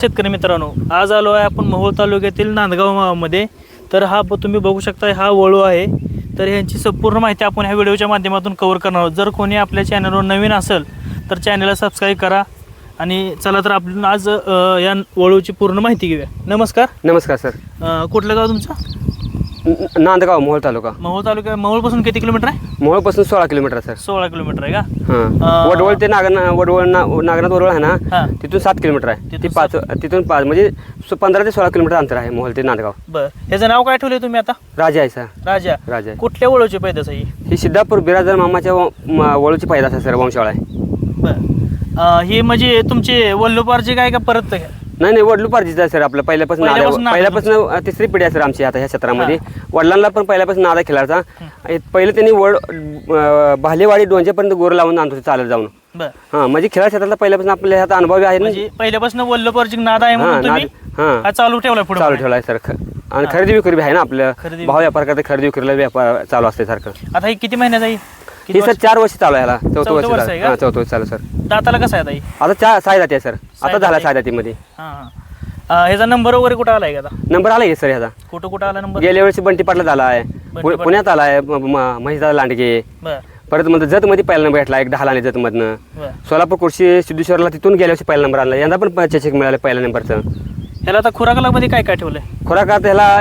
शेतकरी मित्रांनो आज आलो आहे आपण मोहोळ तालुक्यातील नांदगावमध्ये तर हा ब- तुम्ही बघू शकता हा वळू आहे. तर ह्यांची संपूर्ण माहिती आपण ह्या व्हिडिओच्या माध्यमातून कव्हर करणार आहोत. जर कोणी आपल्या चॅनलवर नवीन असेल तर चॅनलला सबस्क्राईब करा. आणि चला तर आपण आज या वळूची पूर्ण माहिती घेऊया. नमस्कार. नमस्कार सर. कुठलं गाव तुमचं? न- नांदगाव मोहोळ तालुका. मोहोळ तालुका मोहोळपासून किती किलोमीटर आहे? मोहोळपासून सोळा किलोमीटर आहे, सर. सोळा किलोमीटर आहे का? हां. अं, वडवळ ते नागन वडवळ ना नागनाथ वडवळ आहे हां. ना तिथून सात किलोमीटर आहे. तिथून ती पाच तिथून पाच म्हणजे सो- पंधरा ते सोळा किलोमीटर अंतर आहे मोहोळ ते नांदगाव. बरं. ह्याचं नाव काय ठेवले तुम्ही आता? राजा आहे सर. राजा. राजा आहे. कुठल्या वळूची पैदास आहे ही? ही सिद्धापूर बिराजर मामाच्या व- म- वळूची पैदास आहे सर वंशावळ आहे. बरं. अं, ही म्हणजे तुमची वल्लोपारची काय का परत नाही नाही वडलू पारजीचा आहे सर आपलं. पहिल्यापासून नाद पहिल्यापासून नाद तिसरी पिढी आहे सर आमची आता ह्या क्षेत्रामध्ये. वडिलांना पण पहिल्यापासून नादा खेळायचा पहिले त्यांनी वड भालेवाडी डोंजेपर्यंत गोर लावून आणत चालत जाऊन. हां म्हणजे खेळा क्षेत्रातला पहिल्यापासून आपल्या ह्यात अनुभवी आहे ना. म्हणजे पहिल्यापासून वल्लोपारची नाद आहे म्हणून हां. चालू ठेवला पुढे चालू ठेवला सर. आणि खरेदी विक्री आहे ना आपलं. खरेदी भाव व्यापार करता खरेदी विक्रीला व्यापार चालू असते सारखं. आता ही किती महिन्यात आहे? हे सर? चार वर्ष चालू आहे ह्याला चौथं वर्ष वर्ष चालू आहे का? हां चौथं वर्ष चालू सर. दाताला कसं आहे आता ही आता चार साय जाते सर. आता झाला जाती. साय जातीमध्ये हां हां. अं, ह्याचा नंबर वगैरे कुठं आलाय का आता? नंबर आला आहे सर ह्याचा. कुठं कुठं आला नंबर? गेल्या वर्षी बंटी पाटला झाला आहे. पु- पाटला. पुण्यात आला आहे महिदा लांडगे. बर. परत म्हणजे जतमध्ये पहिला नंबर भेटला एक दहा लाने जतमधनं. बर. सोलापूर कृषी सिद्धेश्वरला तिथून गेल्या वर्षी पहिला नंबर आणला यंदा पण चषक मिळालं पहिल्या नंबरचं. ह्याला आता खुराकाला मध्ये काय काय ठेवलंय? खुराकात ह्याला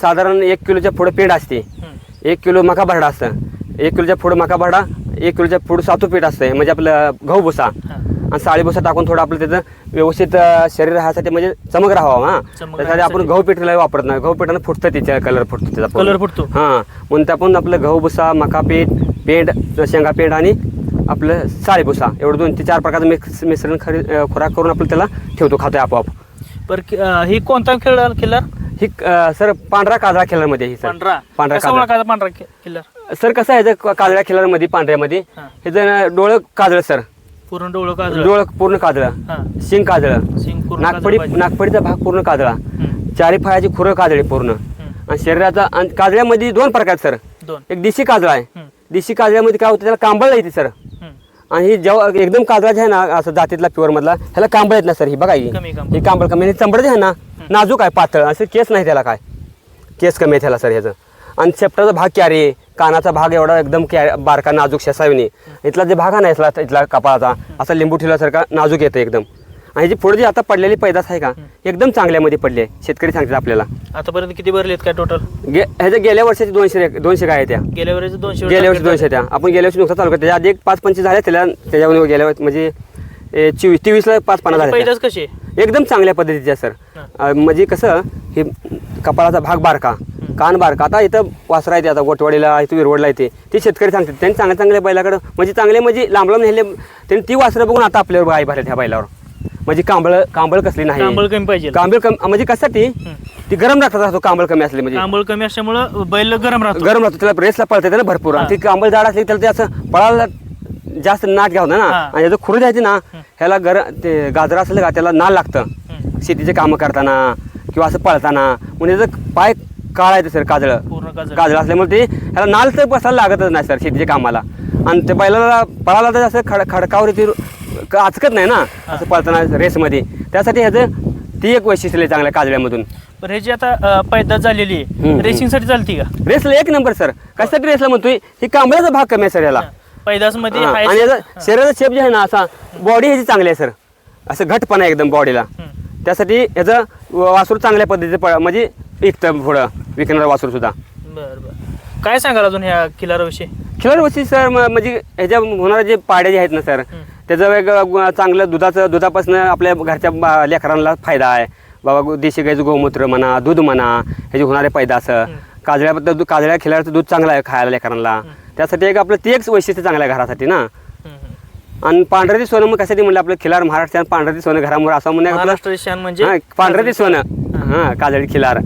साधारण एक किलोच्या पुढे पेंड असते. एक किलो मका भरडा असतं. एक किलोच्या पुढं मका भरडा एक किलोच्या पुढं सातू पीठ असतं म्हणजे आपलं गहू भुसा. आणि साळी भुसा टाकून थोडं आपलं त्याचं व्यवस्थित अं, शरीर राहण्यासाठी म्हणजे चमक राहावं हां. चमक त्यासाठी आपण. गहू पीठला वापरत नाही गहू पिठानं फुटतं तिच्या कलर फुटतो त्याचा पूर्ण. कलर फुटतो. हां. म्हणून ते आपण आपलं गहू भुसा मका पीठ पेंड शेंगा पेंड आणि आपलं साळी भुसा एवढं दोन ते चार प्रकारचं मिक्स मिश्रण खरी अं, खुराक करून आपण त्याला ठेवतो खातोय आपोआप. बर ही कोणता खेळ किल्लर ही अं, सर पांढरा काजळा खेळामध्ये ही सर. पांढरा. पांढरा कसा काजळा. ओळखायचा पांढरा किल्लर सर कसं आहे याचं काजळ्या खेळामध्ये पांढऱ्यामध्ये हां. हे जर डोळं काजळ सर. पूर्ण डोळं का डोळं पूर्ण काजळं. हां. शिंग काजळं. पूर्ण नागपडी काजळ पाहिजे. नागपडीचा भाग पूर्ण काजळा. चारी फाळाची खुरं काजळी पूर्ण. आणि शरीराचा आणि काजळ्यामध्ये दोन प्रकार आहेत सर. दोन. एक देशी काजळा आहे. देशी काजळ्यामध्ये काय होतं त्याला कांबळ येते सर. आणि ही जेव्हा एकदम काजळा जे आहे ना असं जातीतला प्युअर मधला ह्याला कांबळ येत ना सर. ही बघा ही. कमी कांबळ. ही कांबळ कमी. आणि चंबड जे आहे ना नाजूक आहे पातळ. असं केस नाही त्याला काय. केस कमी आहे त्याला सर ह्याचं. आणि शेपटाचा भाग क्यारे कानाचा भाग एवढा एकदम क्या बारका नाजूक शसाविनी. इथला जे भाग आहे ना इथला इथला कपाळाचा असा लिंबू ठेवल्यासारखा नाजूक येतं एकदम. आणि जी पुढे जी आता पडलेली पैदास आहे का एकदम चांगल्यामध्ये पडली आहे. शेतकरी सांगतात आपल्याला. आतापर्यंत किती भरलेत काय टोटल गे ह्याच्या गेल्या वर्षाची दोनशे दोनशे काय त्या? गेल्या वेळेस दोनशे गेल्या वर्षी दोनशे त्या. आपण गेल्या वर्षी नुकसान चालू केलं. त्याच्या आधी एक पाच पंचवीस झाल्या त्याला त्याच्यावर गेल्या वर्षी म्हणजे चोवीस तेवीसला पाच पन्नास झाल्या कसे. एकदम चांगल्या पद्धतीच्या सर. म्हणजे कसं हे कपाळाचा भाग बारका. कान बारका आता इथं वासरा येते आता गोटवाडीला इथं विरवडला येते ते शेतकरी सांगतात त्यांनी चांगल्या चांगल्या बैलाकडं म्हणजे चांगले म्हणजे लांब लांब नेले त्यांनी ती वासरं बघून आता आपल्यावर गाय भरल्या ह्या बैलावर. म्हणजे कांबळ कांबळ कसली नाही. कांबळ कमी पाहिजे. कांबळ कमी म्हणजे कशासाठी ती? गरम राहतात असतो कांबळ कमी असले म्हणजे. कांबळ कमी असल्यामुळं बैल गरम राहतो. गरम राहतो त्याला रेसला पळते ना भरपूर. आणि ती कांबळ झाड असली त्याला ते असं पळायला जास्त नाट घ्यावं ना. हा. आणि याचं खुरू द्यायची ना ह्याला गर ते गाजर असलं का त्याला नाल लागतं. हं. शेतीचे कामं करताना किंवा असं पळताना. म्हणजे त्याचं पाय काळायचं सर काजळ. पूर्ण काजळ. काजळ असल्यामुळे ते ह्याला नाल तर बसायला लागतच नाही सर शेतीच्या कामाला. आणि ते बैलाला पळायला तर असं खड खडकावर ती आचकत नाही ना असं पळताना रेसमध्ये. त्यासाठी ह्याचं ती एक वैशिष्ट्य आहे चांगल्या काजळ्यामधून. पण ह्याची आता अं, पैदास झालेली हं, आहे हं. रेसिंगसाठी चालती का? रेसला एक नंबर सर. कशासाठी रेसला म्हणतोय? ही कांबळ्याचा भाग कमी आहे सर याला पैदासमध्ये हा, हाय- आणि याचा शरीराचा शेप जे आहे ना असा बॉडी ह्याची चांगली आहे सर. असं घटपणा आहे एकदम बॉडीला हं. त्यासाठी याचं वासूर चांगल्या पद्धतीचं प- म्हणजे विकतं पुढं. विकणारं वासूर सुद्धा. बरं बरं. काय सांगाल अजून ह्या किल्लाराविषयी खिलार वस्ती सर म- म्हणजे ह्याच्या होणारे जे पाड्या जे आहेत ना सर त्याचं वेग गु- चांगलं दुधाचं दुधापासून आपल्या घरच्या बा- लेकरांना फायदा आहे. बाबा गो- देशी गाईचं गोमूत्र म्हणा दूध म्हणा ह्याचे होणारे पैदा असं काजळ्याबद्दल दूध काजळ्या खिलारचं दूध चांगलं आहे खायला लेकरांना. त्यासाठी एक आपलं ते एक वैशिष्ट्य चांगलं आहे घरासाठी ना. आणि पांढरं ते सोनं मग कशासाठी म्हणलं आपलं खिलार महाराष्ट्रात पांढरं ते सोनं घरामुळे असं म्हणणं आपलं महाराष्ट्र शान म्हणजे हा, पांढरं ते सोनं. हां काजळी खिलार.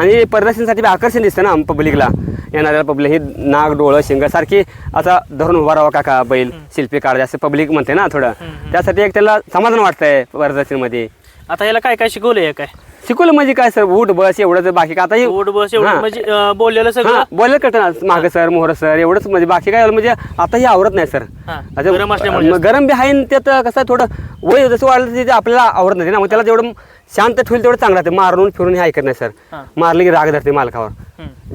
आणि प्रदर्शनासाठी आकर्षण दिसतं ना पब्लिकला. येणाऱ्या पब्लिक ही नाग डोळं शिंग सारखी आता धरून उभा राहावा काका बैल शिल्पी काढ असं पब्लिक म्हणते ना थोडं. त्यासाठी एक त्याला समाधान वाटतंय प्रदर्शनमध्ये. आता याला काय काय शिकवलंय काय? शिकवलं म्हणजे काय सर? उठ बस एवढंच बाकी काय? आता ओढ बस एवढं. म्हणजे बोललेलं सगळं? हा बोलायला कळतं ना मागं सर मोहर सर एवढंच म्हणजे बाकी काय? म्हणजे आता हे आवरत नाही सर. गरम असल्यामुळे मग गरम बी आहे त्यात कसं थोडं वय जसं वाढलं ते आपल्याला आवडत नाही ना मग त्याला जेवढं शांत ठेवलं तेवढं चांगलं राहते मारून फिरून हे ऐकत नाही सर. मारले की राग धरते मालकावर.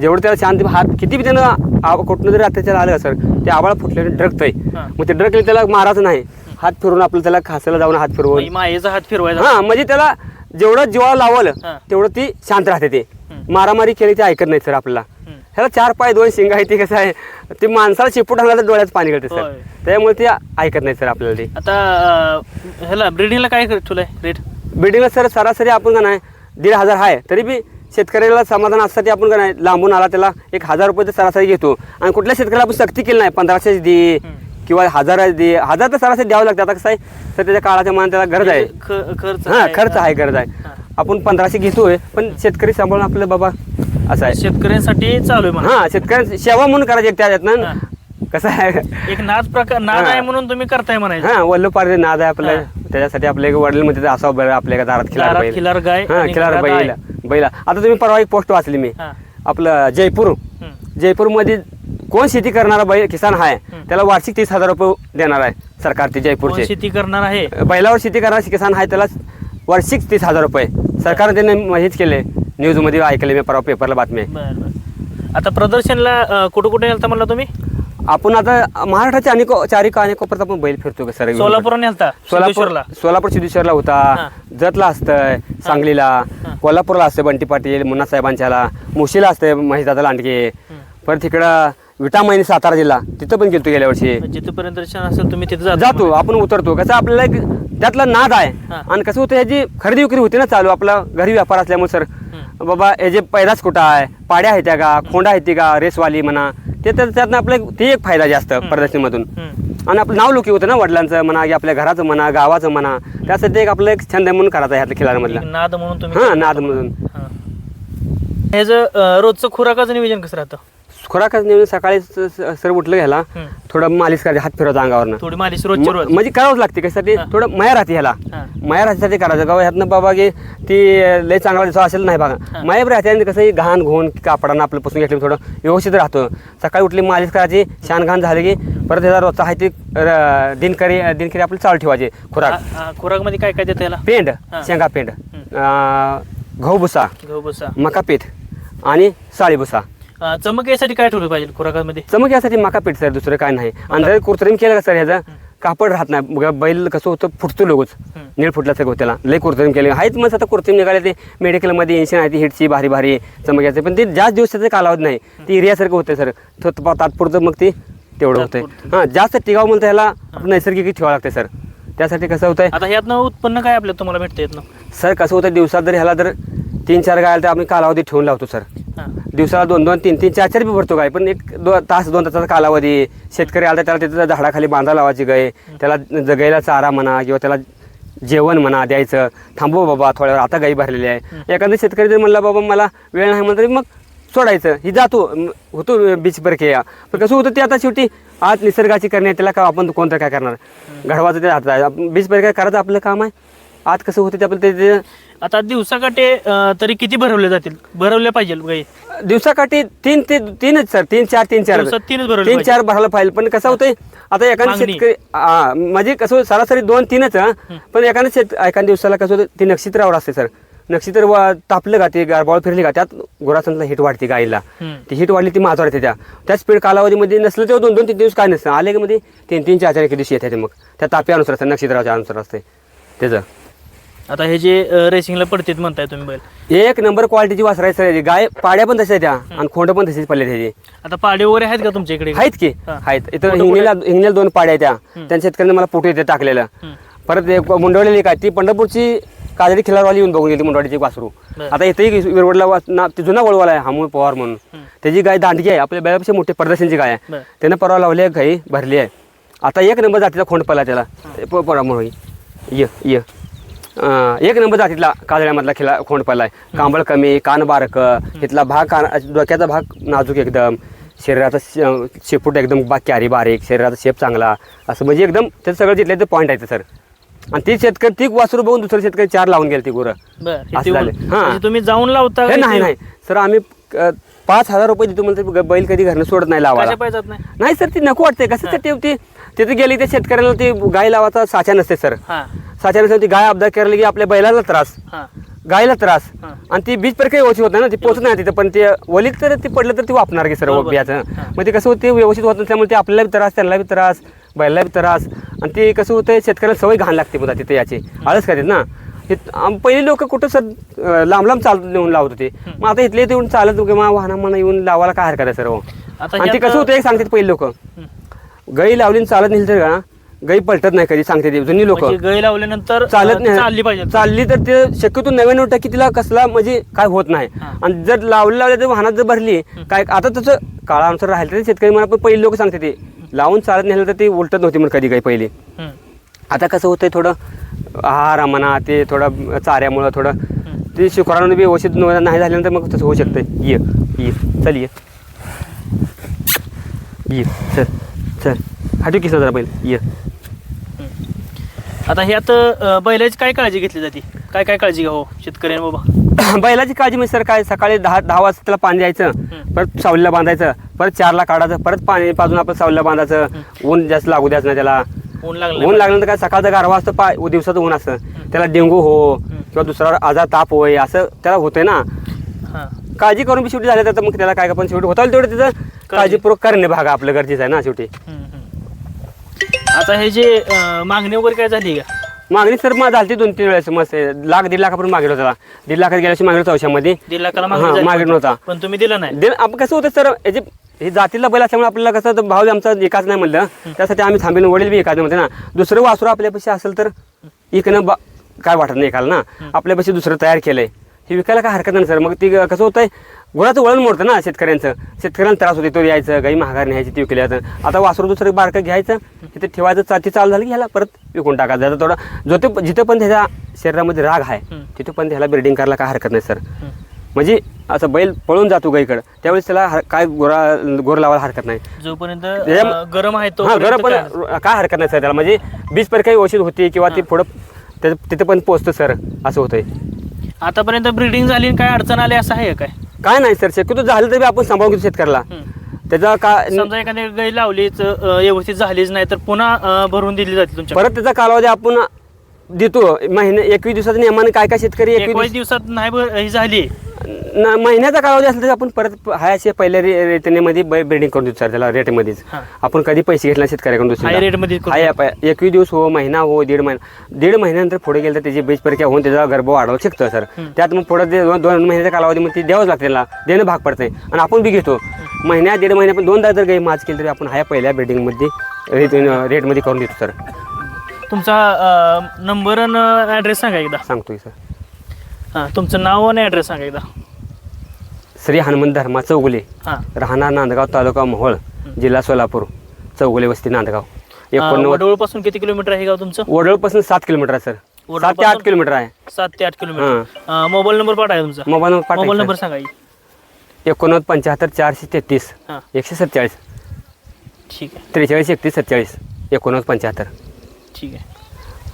जेवढं त्याला शांत हात किती बी त्यानं आव- कुठनं जरी अत्याचार आलं सर ते आवाळ फुटल्याने ड्रगतंय. मग ते ड्रगले त्याला मारायचं नाही हात फिरून आपलं त्याला खासाला जाऊन हात फिरवून म्हणजे मायेचा हात फिरवायचा हा म्हणजे त्याला जेवढं जीवा लावलं. तेवढं ती शांत राहते ते. मारामारी केली ते ऐकत नाही सर आपल्याला. ह्याला चार पाय दोन शिंग आहे ते कसं आहे ते माणसाला चिपूट तर डोळ्यात पाणी गळते सर. त्यामुळे ते ऐकत नाही सर आपल्याला ते. आता अं, ह्याला ब्रिडिंगला काय ठेवलंय रेट बिल्डिंगला सर सरासरी आपण का नाही दीड हजार आहे. तरी बी शेतकऱ्याला समाधान अससाठी आपण का नाही लांबून आला त्याला एक हजार रुपये तर सरासरी घेतो. आणि कुठल्या शेतकऱ्याला आपण सक्ती केली नाही पंधराशे दे किंवा हजार दे. हजार तर सरासरी द्यावं लागतं. आता कसं आहे सर त्याच्या काळाच्या मनात त्याला गरज आहे. ख- खर्च हा आहे. खर्च आहे गरज आहे. आपण पंधराशे घेतोय पण शेतकरी सांभाळून आपलं बाबा असं आहे. शेतकऱ्यांसाठी चालू आहे म्हणा. हा शेतकऱ्यांची सेवा म्हणून करायची एक त्याच्यातनं हां. कसं आहे? एक नाद प्रकार नाद. आहे म्हणून तुम्ही करताय म्हणायचं. हा वल्लपार नाद आहे आपलं. त्याच्यासाठी आपले वडील म्हणते असावं बरं आपल्या दारात खिलार बैल. खिलार गाय हा खिलार बैल. बैला. आता तुम्ही परवा एक पोस्ट वाचली मी. आपलं जयपूर. हम्म. जयपूरमध्ये कोण शेती करणारा बैल किसान आहे त्याला वार्षिक तीस हजार रुपये देणार आहे सरकार ते जयपूरचे. शेती करणार आहे? बैलावर शेती करणारा किसान आहे त्याला वार्षिक तीस हजार रुपये. सरकारने त्याने हेच केले. न्यूजमध्ये ऐकले मी परवा पेपरला बातमी आता प्रदर्शनला कुठं कुठे गेलता म्हणला तुम्ही? आपण आता महाराष्ट्राच्या अनेक चारी अनेक कोपऱ्यात आपण बैल फिरतो का सर? सोलापूर नेलता सोलापूर सिद्धेश्वरला. सोलापूर सिद्धेश्वरला होता. जतला असतंय सांगलीला. कोल्हापूरला असतं बंटी पाटील मुन्ना साहेबांच्याला. मुशीला असतंय महेशदादा लांडगे. परत तिकडं विटामैनी सातारा जिल्हा. तिथं पण गेलतो गेल्या वर्षी. जिथपर्यंत दर्शन असेल तुम्ही तिथे जाता. आपण उतरतो. कसं आपल्याला एक त्यातला नाद आहे. आणि कसं होतं ह्याची खरेदी विक्री होती ना चालू. आपला घरी व्यापार असल्यामुळे सर बाबा हे जे पैदास कुठं आहे? पाड्या आहेत त्या का? खोंडा आहेत ती का? रेसवाली म्हणा. ते तर त्यातनं आपलं ते एक फायदा जास्त प्रदर्शनीमधून. आणि आपलं नाव लोकी होतं ना वडिलांचं म्हणा की आपल्या घराचं म्हणा गावाचं म्हणा. त्यासाठी एक आपलं एक छंद म्हणून करायचा आहे ह्यातल्या खिलाडमधला एक नाद म्हणून तुम्ही हां नादमधून हां. हे जर अं, रोजचं खुराकाचं नियोजन कसं राहतं? खुराकच नेऊन सकाळी स- स- सर उठलं घ्यायला. थोडं मालिश करायचं हात फिरवता अंगावरनं. थोडी मालिश रोजची रोज. म- म्हणजे करावंच लागते कशासाठी. थोडं माया राहते ह्याला. हां. माया राहण्यासाठी करायचं. का ह्यातनं बाबा की ती लय चांगला दिवसा असेल नाही बघा. माया राहते आणि कसं घाण घोण कापडानं आपलं पुसून घेतलं थोडं व्यवस्थित राहतो. सकाळी उठली मालिश करायची छान घाण झाली की परत ह्याचा रोजचा आहे ती र- दिनकरी दिनकरी आपलं चालू ठेवायचे खुराक. खुराकमध्ये काय काय देतं याला? पेंड हां. शेंगा पेंड. अं, गहू भुसा गहू बसा मका पीठ आणि साळी भुसा अं, चमक यासाठी काय ठेवलं पाहिजे खुराकामध्ये? चमक यासाठी मका पीठ सर दुसरं काय नाही. आणि जर कुरतरीम केलं का सर ह्याचं? कापड राहत नाही. बघा, बैल कसं होतं फुटतो लोकच हम्म. नीळ फुटला सगळं त्याला. लय कुरतरीम केले. आहेत मग आता कुरतरीम निघाले ते मेडिकलमध्ये इंशन आहे ती हिटची भारी भारी चमक याचे पण ते जास्त दिवसाचं कालावधी नाही. ती एरियासारखं होतं सर. तात्पुरतं मग ते तेवढं होतंय. तात्पुरतं. हां जास्त टिकाव म्हणतं ह्याला आपण नैसर्गिक ठेवावं लागतं सर. त्यासाठी कसं होतंय? आता ह्यातनं उत्पन्न काय आपलं तुम्हाला भेटतं सर कसं होतं दिवसात जर ह्याला जर तीन चार गायला तर आम्ही कालावधी ठेवून लावतो सर. हां. दिवसाला दोन दोन तीन तीन चार चार बी भरतो गाय पण एक दो तास दोन तासाचा कालावधी. शेतकरी आला तर त्याला तिथं झाडाखाली बांधा लावायची गाय. त्याला जगायला चारा म्हणा किंवा त्याला जेवण म्हणा द्यायचं. थांबव बाबा थोड्या वेळ आता गाई भरलेली आहे. एखादा शेतकरी जर म्हणला बाबा मला वेळ नाही म्हणलं तरी मग सोडायचं. ही जातो. होतो बीच के पण कसं होतं ते आता शेवटी आज निसर्गाची करणे त्याला का आपण कोणतं काय करणार? घडवाचं ते हातात आहे. बीच काय करायचं आपलं काम आहे? आज कसं होतं ते आपलं ते- आता दिवसाकाटे अं, तरी किती भरवले जातील? भरवले पाहिजे गाई दिवसाकाठी तीन ते तीनच सर. तीन चार तीन चार. दिवसात तीनच भरवले तीन. चार भरायला पाहिजे. पण कसं होतंय आता एखादा मागणी. शेतकरी हा, म्हणजे कसं होतं, सरासरी दोन तीनच हं. पण एखाद्या शेत एखाद्या दिवसाला कसं होतं ते नक्षत्रावर असते सर. नक्षत्र वा- तापलं का ते गारबाळ फिरली का त्यात गोरासनला हिट वाढते गाईला. हम्म. ती हिट वाढली ती माझ्यावर येते त्या. त्या स्पीड कालावधीमध्ये नसलं तेव्हा दोन दोन तीन दिवस काय नसतं. आले की मध्ये तीन तीन चार चार एक दिवशी येते ते मग. त्या ताप्यानुसार असतं नक्षत्राच्या अनुसार असते. त्याचं. आता हे जे रेसिंगला पडतात म्हणताय तुम्ही बैल. एक नंबर क्वालिटीची वासर आहे सर गाय पाड्या पण तशा त्या. आणि खोंड पण तशीच पडले त्याची आता पाडे वगैरे आहेत का तुमच्या इकडे? आहेत की? हा. आहेत. इथं हिंगणीला हिंगणीला दोन पाड्या आहेत त्या. त्यांच्या शेतकऱ्यांनी मला फोटो इथे टाकलेलं. परत एक मुंडवलेली काय ती पंढरपूरची काजळी खिलारवाली येऊन बघून गेली मुंडवाडीची वासरू. बरं. आता इथेही विरवडला वास- ना ते जुना वळवाला आहे हामूळ पवार म्हणून. त्याची गाय दांडगी आहे. आपल्या बेळापेक्षा मोठी प्रदर्शनची गाय आहे. बरं. त्यानं परवा लावली आहे गाई भरली आहे. आता एक नंबर जातीचा खोंड पडला त्याला. पडा म्हणून. ये ये. एक नंबर जातीतला काजळ्यामधला खिला खोंड पडला आहे. कांबळ कमी कान बारक इथला भाग कान डोक्याचा भाग नाजूक एकदम. शरीराचा शेपूट एकदम बा कॅरी बारीक शरीराचा शेप चांगला. असं म्हणजे एकदम ते सगळं जिथले ते पॉईंट आहे सर आणि ती शेतकरी ती वासरू बघून दुसरे शेतकरी चार लावून गेले ती गुरं. असं झालं. हां. तुम्ही जाऊन लावता नाही? नाही. सर आम्ही पाच हजार रुपये देतो म्हणतो ग- बैल कधी घरनं सोडत नाही लावायला. जात नाही? सर ती नको वाटते कसं ती तिथे गेली त्या शेतकऱ्याला ती गाय लावायचा साचा नसते सर. साचा नसते ती गाय अपघात करायला की आपल्या बैलाला त्रास. हां. गायला त्रास. आणि ती बीज प्रक्रिया व्यवस्थित होत ना ती पोचत नाही तिथं पण ते वलीत तर ती पडलं तर ती वापणार की सर्व. बियाचं. मग ते कसं होते व्यवस्थित होत नसल्यामुळे ते आपल्याला बी त्रास त्यांना बी त्रास बैलाला बी त्रास. आणि ते कसं होतं शेतकऱ्याला सवय घाण लागते पुन्हा तिथे याची. आळस करतात ना. हे आम- पहिली लोक कुठं सर लांब लांब चालत नेऊन लावत होते. मग आता इथले येऊन चालत किंवा वाहना म्हणा येऊन लावायला काय हरकत आहे सर्व? आणि ते कसं होतं एक सांगतात पहिली लोक. गाई लावली चालत नेली तर का? गाई पलटत नाही कधी सांगते ते. जुनी लोक. म्हणजे गळ लावल्यानंतर चालत नाही. चालली पाहिजे. चालली तर ते शक्यतो नव्याण्णव टक्के तिला कसला म्हणजे काय होत नाही. आणि जर लावलं लावलं तर वाहनात जर भरली काय आता तसं काळानुसार राहिलं तर शेतकरी मला पण पहिली लोक सांगते ते. लावून चालत नेलं तर ती उलटत नव्हती म्हणून कधी काही पहिली. आता कसं होतंय थोडं आहार म्हणा ते थोडं चाऱ्यामुळं थोडं. ते शुक्राणू बी न- नाही झाल्यानंतर मग तसं होऊ शकतं ये ये. चल ये. ये. चल चल. हाटू किस जरा बैल ये. आता ह्यात अं, बैलाची काय काळजी घेतली जाते? काय काय काळजी घ्या हो शेतकऱ्यांनी बाबा? बैलाची काळजी म्हणजे सर काय सकाळी दहा दहा वाजता त्याला पाणी द्यायचं. परत सावलीला बांधायचं परत चारला काढायचं परत पाणी पाजून आपण सावलीला बांधायचं ऊन जास्त लागू द्यायचं नाही त्याला. ऊन लागलं ऊन लागल्यानंतर काय सकाळचं गारवा असतं पा दिवसाचं ऊन असतं. त्याला डेंगू हो किंवा दुसरा आजार ताप होय असं त्याला होतंय ना. हां. काळजी करून बी शेवटी झालं तर मग त्याला काय पण शेवटी होता तेवढं त्याचं काळजीपूर्वक करणे भाग आपलं गरजेचं आहे ना शेवटी. आता हे जे अं, मागणी वगैरे काय झाली का? मागणी सर मग झाली दोन तीन वेळेस. मस्त. लाख दीड लाखापर्यंत मागितलं त्याला दीड लाखात गेल्याशी मागितलं चौशामध्ये दीड लाखाला हां, मागणी झाली मागणी होती. नव्हता. पण तुम्ही दिला नाही. दे आपण कसं होतं सर याचे हे जातीला बैल असल्यामुळे आपल्याला कसं भाव आमचा एकाच नाही म्हणलं. त्यासाठी आम्ही थांबेन वडील बी एकाच म्हणते ना. दुसरं वासरू आपल्यापाशी असेल तर इकडनं बा काय वाटत नाही एकाला ना. आपल्यापाशी दुसरं तयार केलंय. हे विकायला काय हरकत नाही सर. मग ती कसं होतंय गुळाचं वळण मोडतं ना शेतकऱ्यांचं. शेतकऱ्यांना त्रास होते तो यायचं गाई महागार न्यायची ती विकली जातं आता वासरू दुसरं बारकं घ्यायचं तिथे ठेवायचं चा- चालू झाली की ह्याला परत विकून टाकायचं. जरा थोडं जो ते जिथं पण त्याच्या शरीरामध्ये राग आहे. तिथं पण त्याला ब्रिडिंग करायला काय हरकत नाही सर. म्हणजे असं बैल पळून जातो गाईकडं त्यावेळेस त्याला काय गोरा गोर लावायला हरकत नाही. जोपर्यंत गरम आहे तो हा गरम पण काय? हरकत नाही सर त्याला. म्हणजे बीज पर काही औषध होती किंवा ती पुढं तिथं पण पोचतं सर असं होतंय. आतापर्यंत ब्रीडिंग झाली काय अडचण आली असं आहे काय काय नाही सर शक्यतो झालं तरी आपण सांभाळून घेतो शेतकऱ्याला. त्याचा का समजा एखादी गाई लावलीच अं, व्यवस्थित झालीच नाही तर पुन्हा अं, भरून दिली जाते तुमच्या परत त्याचा कालावधी आपण देतो. महिने एकवीस दिवसाच्या नियमाने काय काय शेतकरी एकवीस एकवीस दिवसात नाही ब- ही झाली. न- महिन्याचा कालावधी असेल तर आपण परत हाय असे पहिल्या रे- रेटनेमध्ये ब्रिडिंग करून देतो सर त्याला रेटमध्येच हां. आपण कधी पैसे घेतला शेतकऱ्याकडून दुसऱ्याला. हाय रेटमध्ये हाय आप- एकवीस दिवस हो महिना हो दीड महिना दीड महिन्यानंतर पुढे गेलं तर त्याची बीज प्रक्रिया होऊन त्याचा गर्भ वाढवू शकतो सर. त्यात मग पुढे दोन दोन महिन्याच्या कालावधीमध्ये ते द्यावंच लागते त्याला. देणं भाग पडते आणि आपण बी घेतो. महिन्या दीड महिन्या पण दोनदा जर काही माच केली तरी आपण हाय पहिल्या ब्रिडिंगमध्ये रेट रेटमध्ये करून देतो सर. तुमचा नंबर आणि ॲड्रेस सांगा एकदा. सांगतोय सर. हां तुमचं नाव आणि ॲड्रेस सांगा एकदा. श्री हनुमंत धर्मा चौगुले. हां. राहणार नांदगाव तालुका मोहोळ जिल्हा सोलापूर चौगुले वस्ती नांदगाव. एकोणनव्वद वडवळपासून किती किलोमीटर आहे गाव तुमचं? वडोळपासून सात किलोमीटर आहे सर. सात ते आठ किलोमीटर आहे. सात ते आठ किलोमीटर. मोबाईल नंबर पाठा आहे तुमचा? मोबाईल नंबर मोबाईल नंबर पाठवा सांगा की. एकोणनव्वद पंच्याहत्तर चारशे तेहतीस हां. एकशे सत्तेचाळीस. ठीक आहे. त्रेचाळीस एकतीस सत्तेचाळीस एकोणनव्वद पंच्याहत्तर. ठीक आहे.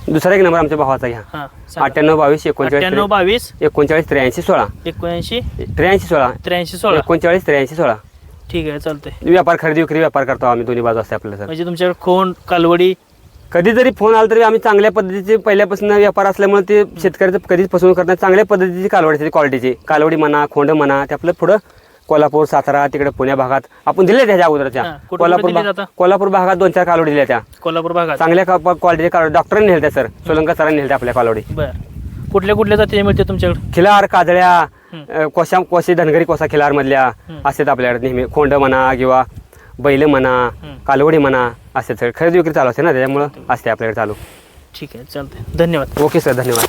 दुसरा एक नंबर आमच्या भावाचा घ्या. हां अठ्ठ्याण्णव बावीस अठ्ठ्याण्णव एकोणचाळीस बावीस. एकोणचाळीस त्र्याऐंशी सोळा. एकोणऐंशी. त्र्याऐंशी सोळा. त्र्याऐंशी सोळा. एकोणचाळीस त्र्याऐंशी सोळा. ठीक आहे चालतंय. व्यापार खरेदी विक्री व्यापार करतो आम्ही दोन्ही बाजू असते आपल्याला सर. म्हणजे तुमच्याकडे खोंड कालवडी. कधी जरी फोन आला तरी आम्ही चांगल्या पद्धतीचे पहिल्यापासून व्यापार असल्यामुळे ते शेतकऱ्याचं कधीच फसवणूक करतात चांगल्या पद्धतीची कालवडी क्वालिटीची कालवडी म्हणा खोंड म्हणा ते आपलं पुढं कोल्हापूर सातारा तिकडे पुण्या भागात. आपण दिले त्याच्या अगोदरच्या. हां, कुठं- कोल्हापूर कुठं दिले भा- जातं? कोल्हापूर भागात दोन चार कालवडी दिल्या त्या. कोल्हापूर भागात? चांगल्या क्वालिटीचे कालवडी डॉक्टरांनी नेल्या सर सोलंका सरांनी नेल्या आपल्या कालवडी बर. कुठल्या कुठल्या जाती मिळते तुमच्याकडे? खिलार काजळ्या अ, कोशा कोशी धनगरी कोसा खिलार मधल्या असतात आपल्याकडे नेहमी. खोंड म्हणा किंवा बैल म्हणा कालवडी म्हणा असते सर खरेदी विक्री चालू असते ना त्याच्यामुळं असते आपल्याकडे चालू. ठीक आहे चालतंय. धन्यवाद. ओके सर धन्यवाद.